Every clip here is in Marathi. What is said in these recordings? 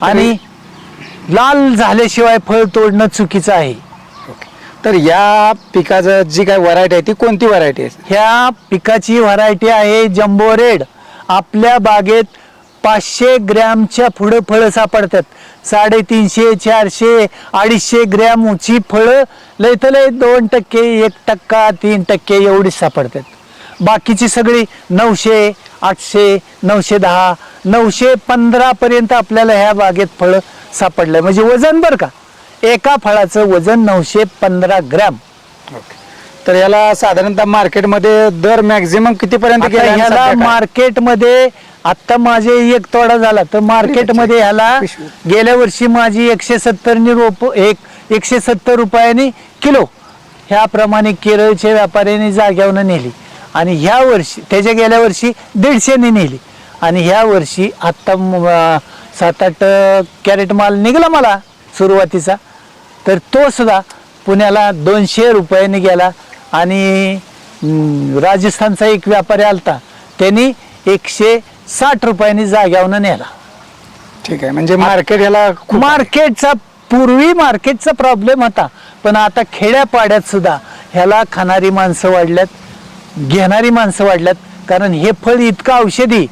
आणि लाल झाल्याशिवाय फळ तोडणं चुकीचं आहे. तर या पिकाचं जी काय व्हरायटी आहे ती कोणती व्हरायटी आहे? ह्या पिकाची व्हरायटी आहे जम्बो रेड. आपल्या बागेत पाचशे ग्रॅमच्या पुढं फळं सापडतात. साडेतीनशे चारशे अडीचशे ग्रॅम उंची फळं लय दोन टक्के एक टक्का तीन टक्के एवढीच सापडतात. बाकीची सगळी नऊशे आठशे नऊशे दहा नऊशे पंधरा पर्यंत आपल्याला ह्या बागेत फळं सापडलंय म्हणजे वजन बरं का? एका फळाचं वजन नऊशे पंधरा ग्रॅम. तर याला साधारणतः मार्केटमध्ये दर मॅक्झिमम कितीपर्यंत आता गेला ह्याला? मार्केटमध्ये आता माझे एक तोडा झाला तर मार्केटमध्ये ह्याला पिशवी. गेल्या वर्षी माझी एकशे सत्तरनी रोप एक एकशे सत्तर रुपयांनी किलो. ह्याप्रमाणे केरळच्या व्यापाऱ्यांनी जाग्यावनं नेली. आणि ह्या वर्षी त्याच्या गेल्या वर्षी दीडशेने नेली. आणि ह्या वर्षी आत्ता सात आठ कॅरेट माल निघाला मला सुरुवातीचा. तर तो सुद्धा पुण्याला दोनशे रुपयाने गेला. आणि राजस्थानचा एक व्यापारी आलता. त्यांनी एकशे साठ रुपयांनी जाग्यावनं नेला. ठीक आहे. म्हणजे मार्केट याला मार्केटचा पूर्वी मार्केटचा प्रॉब्लेम होता. पण आता खेड्यापाड्यात सुद्धा ह्याला खाणारी माणसं वाढल्यात घेणारी माणसं वाढल्यात. कारण हे फळ इतकं औषधी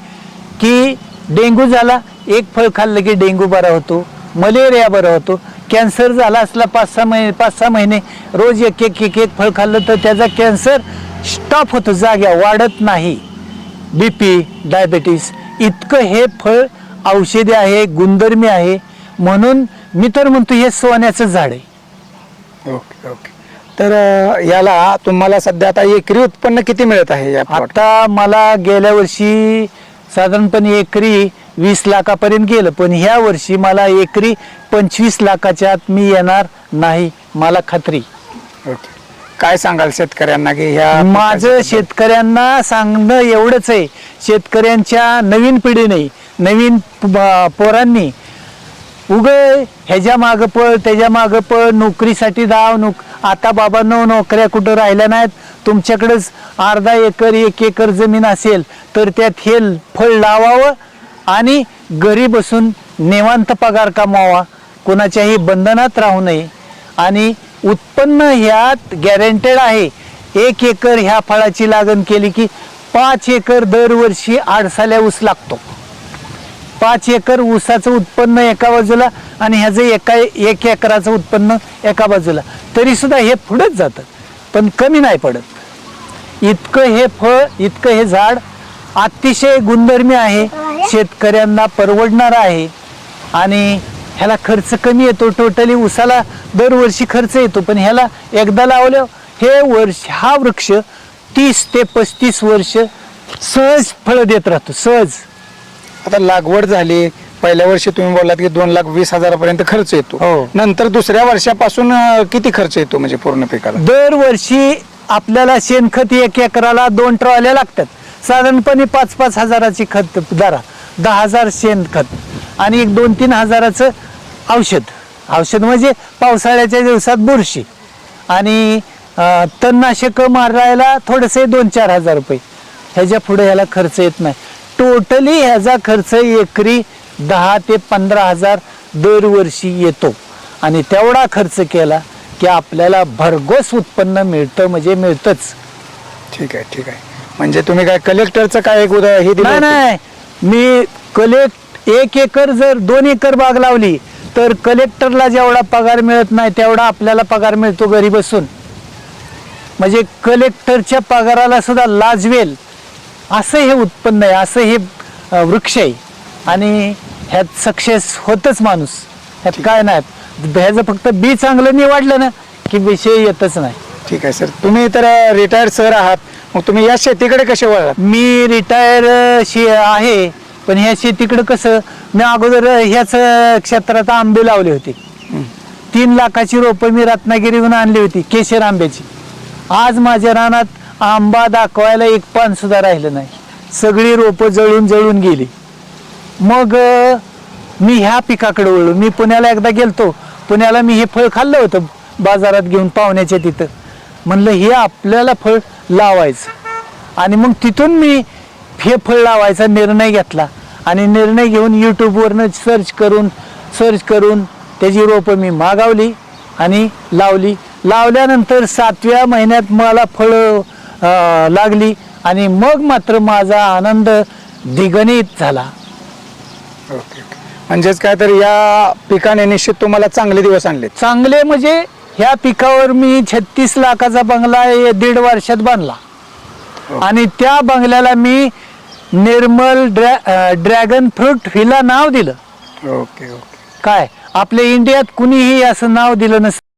की डेंगू झाला एक फळ खाल्लं की डेंगू बरा होतो मलेरिया बरा होतो कॅन्सर झाला असला पाच सहा महिने पाच सहा महिने रोज एक एक एक एक फळ खाल्लं तर त्याचा कॅन्सर स्टॉप होतो जाग्या वाढत नाही. बी पी डायबेटीस इतकं हे फळ औषधी आहे गुणधर्मी आहे म्हणून मी तर म्हणतो हे सोन्याचं झाड आहे. Okay okay. तर याला तुम्हाला सध्या आता एकरी उत्पन्न किती मिळत आहे? आता मला गेल्या वर्षी साधारणपणे एकरी वीस लाखापर्यंत गेलं पण ह्या वर्षी मला एकरी पंचवीस लाखाच्या आत मी येणार नाही मला खात्री. ओके. काय सांगाल शेतकऱ्यांना की ह्या माझं शेतकऱ्यांना सांगणं एवढंच आहे. शेतकऱ्यांच्या नवीन पिढीने नवीन प- पोरांनी उग ह्याच्या मागं पळ त्याच्या मागं पळ नोकरीसाठी धाव नोक आता बाबांनो नोकऱ्या कुठं राहिल्या नाहीत. तुमच्याकडेच अर्धा एकर एक एकर जमीन असेल तर त्यात हे फळ लावावं आणि घरी बसून निवांत पगार कमावा. कोणाच्याही बंधनात राहू नये. आणि उत्पन्न ह्यात गॅरंटेड आहे. एक एकर ह्या फळाची लागण केली की पाच एकर दरवर्षी आडसाल्या ऊस लागतो. पाच एकर ऊसाचं उत्पन्न एका बाजूला आणि ह्याचं एका एक एकराचं उत्पन्न एका बाजूला. तरीसुद्धा हे फुडत जातं पण कमी नाही पडत. इतकं हे फळ इतकं हे झाड अतिशय गुणधर्मी आहे शेतकऱ्यांना परवडणार आहे. आणि ह्याला खर्च कमी येतो टोटली ऊसाला दरवर्षी खर्च येतो पण ह्याला एकदा लावलं हे वर्ष हा वृक्ष तीस ते पस्तीस वर्ष सहज फळं देत राहतो सहज. आता लागवड झाली. पहिल्या वर्षी तुम्ही बोललात की दोन लाख वीस हजारापर्यंत खर्च येतो. हो. नंतर दुसऱ्या वर्षापासून अं, किती खर्च येतो म्हणजे पूर्ण पिकाला? दरवर्षी आपल्याला शेणखत एक एकराला दोन ट्रॉल्या लागतात. साधारणपणे पाच पाच हजाराची खत धरा. दहा हजार शेणखत आणि एक दोन तीन हजाराचं औषध. औषध म्हणजे पावसाळ्याच्या दिवसात बुरशी. आणि अं, तणनाशक मारायला थोडेसे दोन चार हजार रुपये. ह्याच्या पुढे ह्याला खर्च येत नाही. टोटली ह्याचा खर्च एकरी दहा ते पंधरा हजार दरवर्षी येतो. आणि तेवढा खर्च केला की आपल्याला भरघोस उत्पन्न मिळतं म्हणजे मिळतंच. ठीक आहे ठीक आहे. म्हणजे तुम्ही काय कलेक्टरचं काय एक उदा हे दिलं नाही होतं? नाही. मी कलेक्ट एक एकर जर दोन एकर बाग लावली तर कलेक्टरला जेवढा पगार मिळत नाही तेवढा आपल्याला पगार मिळतो घरी बसून. म्हणजे कलेक्टरच्या पगाराला सुद्धा लाजवेल. असं हे उत्पन्न आहे असं हे वृक्ष आहे. आणि ह्यात सक्सेस होतच माणूस. ह्यात काय नाही. ह्याचं फक्त बी चांगलं निवडलं ना की विषय येतच नाही. ठीक आहे सर. तुम्ही तर रिटायर्ड सर आहात. मग तुम्ही या शेतीकडे कसे वळलात? मी रिटायर शे आहे. पण ह्या शेतीकडं कसं मी अगोदर ह्याच क्षेत्रात आंबे लावले होते. तीन लाखाची रोपं मी रत्नागिरीहून आणली होती केशर आंब्याची. आज माझ्या रानात आंबा दाखवायला एक पान सुद्धा राहिलं नाही. सगळी रोपं जळून जळून गेली. मग मी ह्या पिकाकडे वळलो. मी पुण्याला एकदा गेलतो. पुण्याला मी हे फळ खाल्लं होतं बाजारात घेऊन पाहुण्याच्या तिथं. म्हणलं हे आपल्याला फळ लावायचं. आणि मग तिथून मी हे फळ लावायचा निर्णय घेतला. आणि निर्णय घेऊन यूट्यूबवरनं सर्च करून सर्च करून त्याची रोपं मी मागवली आणि लावली. लावल्यानंतर सातव्या महिन्यात मला फळं लागली. आणि मग मात्र माझा आनंद द्विगणित झाला. ओके म्हणजेच काय तर या पिकाने निश्चित तुम्हाला चांगले दिवस आणलेत. चांगले म्हणजे ह्या पिकावर मी छत्तीस लाखाचा बंगला हे दीड वर्षात बांधला आणि त्या बंगल्याला मी निर्मल ड्रॅ ड्रॅगन फ्रूट हिला नाव दिलं. Okay okay. काय? आपल्या इंडियात कुणीही असं नाव दिलं नस